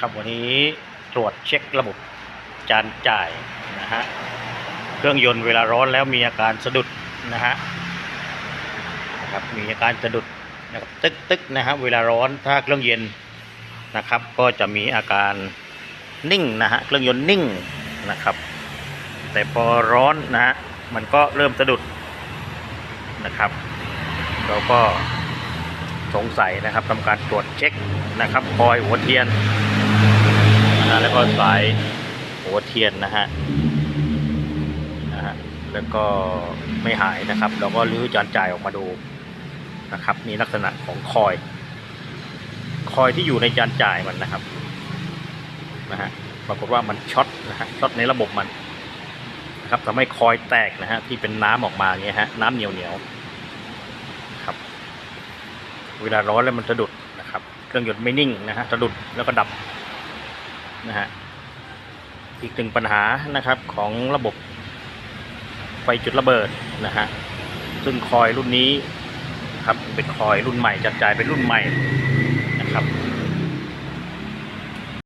ครับวันนี้ตรวจเช็คระบบจานจ่ายนะฮะเครื่องยนต์เวลาร้อนแล้วมีอาการสะดุดนะฮะนะครับมีอาการสะดุดนะครับตึกตึกนะฮะเวลาร้อนถ้าเครื่องเย็นนะครับ ก็จะมีอาการนิ่งนะฮะเครื่องยนต์นิ่งนะครับ แต่พอร้อนนะฮะมันก็เริ่มสะดุดนะครับ เราก็สงสัยนะครับทำการตรวจเช็คนะครับคอยหัวเทียน ก็สายหัวเทียนนะฮะนะฮะแล้วก็ไม่หายนะครับ เราก็รื้อจานจ่ายออกมาดูนะครับ มีลักษณะของคอย คอยที่อยู่ในจานจ่ายมันนะครับนะฮะปรากฏว่ามันช็อตนะฮะช็อตในระบบมันนะครับทำให้คอยแตกนะฮะที่เป็นน้ำออกมาอย่างเงี้ยฮะน้ำเหนียวเหนียวครับ เวลาร้อนแล้วมันสะดุดนะครับ เครื่องยนต์ไม่นิ่งนะฮะสะดุดแล้วก็ดับ นะฮะอีกหนึ่งปัญหานะครับของระบบไฟจุดระเบิดนะฮะซึ่งคอยรุ่นนี้ครับเป็นคอยรุ่นใหม่จัดจ่ายเป็นรุ่นใหม่